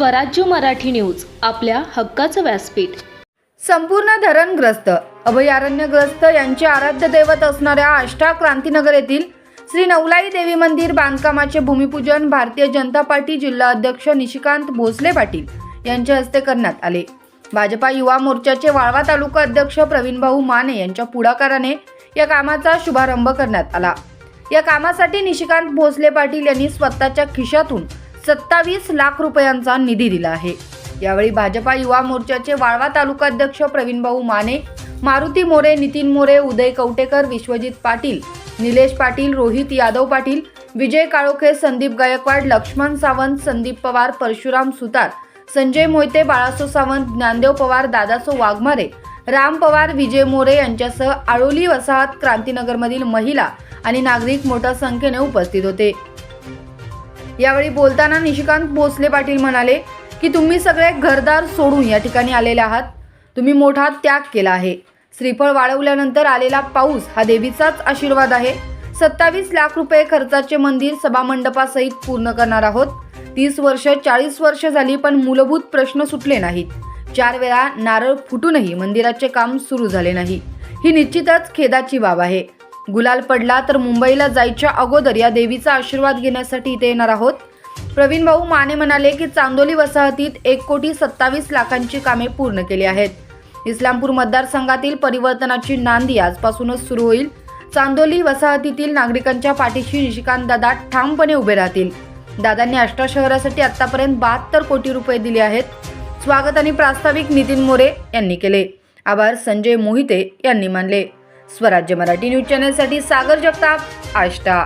स्वराज्य मराठी न्यूज आपल्या हक्काचं व्यासपीठ. संपूर्ण धरणग्रस्त अभयारण्यग्रस्त यांचे आराध्य दैवत असणाऱ्या आष्टा क्रांतीनगर येथील श्री नवलाई देवी मंदिर बांधकामाचे भूमिपूजन भारतीय जनता पार्टी जिल्हा अध्यक्ष निशिकांत भोसले पाटील यांच्या हस्ते करण्यात आले. भाजपा युवा मोर्चाचे वाळवा तालुका अध्यक्ष प्रवीणभाऊ माने यांच्या पुढाकाराने या कामाचा शुभारंभ करण्यात आला. या कामासाठी निशिकांत भोसले पाटील यांनी स्वतःच्या खिशातून सत्तावीस लाख रुपयांचा निधी दिला आहे. यावेळी भाजपा युवा मोर्चाचे वाळवा तालुका अध्यक्ष प्रवीणभाऊ माने मारुती मोरे नितीन मोरे उदय कवटेकर विश्वजित पाटील निलेश पाटील रोहित यादव पाटील विजय काळोखे संदीप गायकवाड लक्ष्मण सावंत संदीप पवार परशुराम सुतार संजय मोहिते बाळासो सावंत ज्ञानदेव पवार दादासो वाघमारे राम पवार विजय मोरे यांच्यासह आळोली वसाहत क्रांतीनगरमधील महिला आणि नागरिक मोठ्या संख्येने उपस्थित होते. यावेळी बोलताना निशिकांत भोसले पाटील म्हणाले की तुम्ही सगळे घरदार सोडून या ठिकाणी आलेले आहात. तुम्ही मोठा त्याग केला आहे. श्रीफळ वाढवल्यानंतर आलेला पाऊस हा देवीचाच आशीर्वाद आहे. सत्तावीस लाख रुपये खर्चाचे मंदिर सभामंडपासहित पूर्ण करणार आहोत. तीस वर्ष चाळीस वर्ष झाली पण मूलभूत प्रश्न सुटले नाहीत. चार वेळा नारळ फुटूनही मंदिराचे काम सुरू झाले नाही. ही निश्चितच खेदाची बाब आहे. गुलाल पडला तर मुंबईला जायच्या अगोदर या देवीचा आशीर्वाद घेण्यासाठी इथे येणार आहोत. प्रवीण भाऊ माने म्हणाले की चांदोली वसाहतीत एक कोटी सत्तावीस लाखांची कामे पूर्ण केली आहेत. इस्लामपूर मतदारसंघातील परिवर्तनाची नांदी आजपासूनच सुरू होईल. चांदोली वसाहतीतील नागरिकांच्या पाठीशी निशिकांत दादा ठामपणे उभे राहतील. दादांनी अष्टा शहरासाठी आतापर्यंत बहात्तर कोटी रुपये दिले आहेत. स्वागत आणि प्रास्ताविक नितीन मोरे यांनी केले. आभार संजय मोहिते यांनी मानले. स्वराज्य मराठी न्यूज चॅनलसाठी सागर जगताप आष्टा.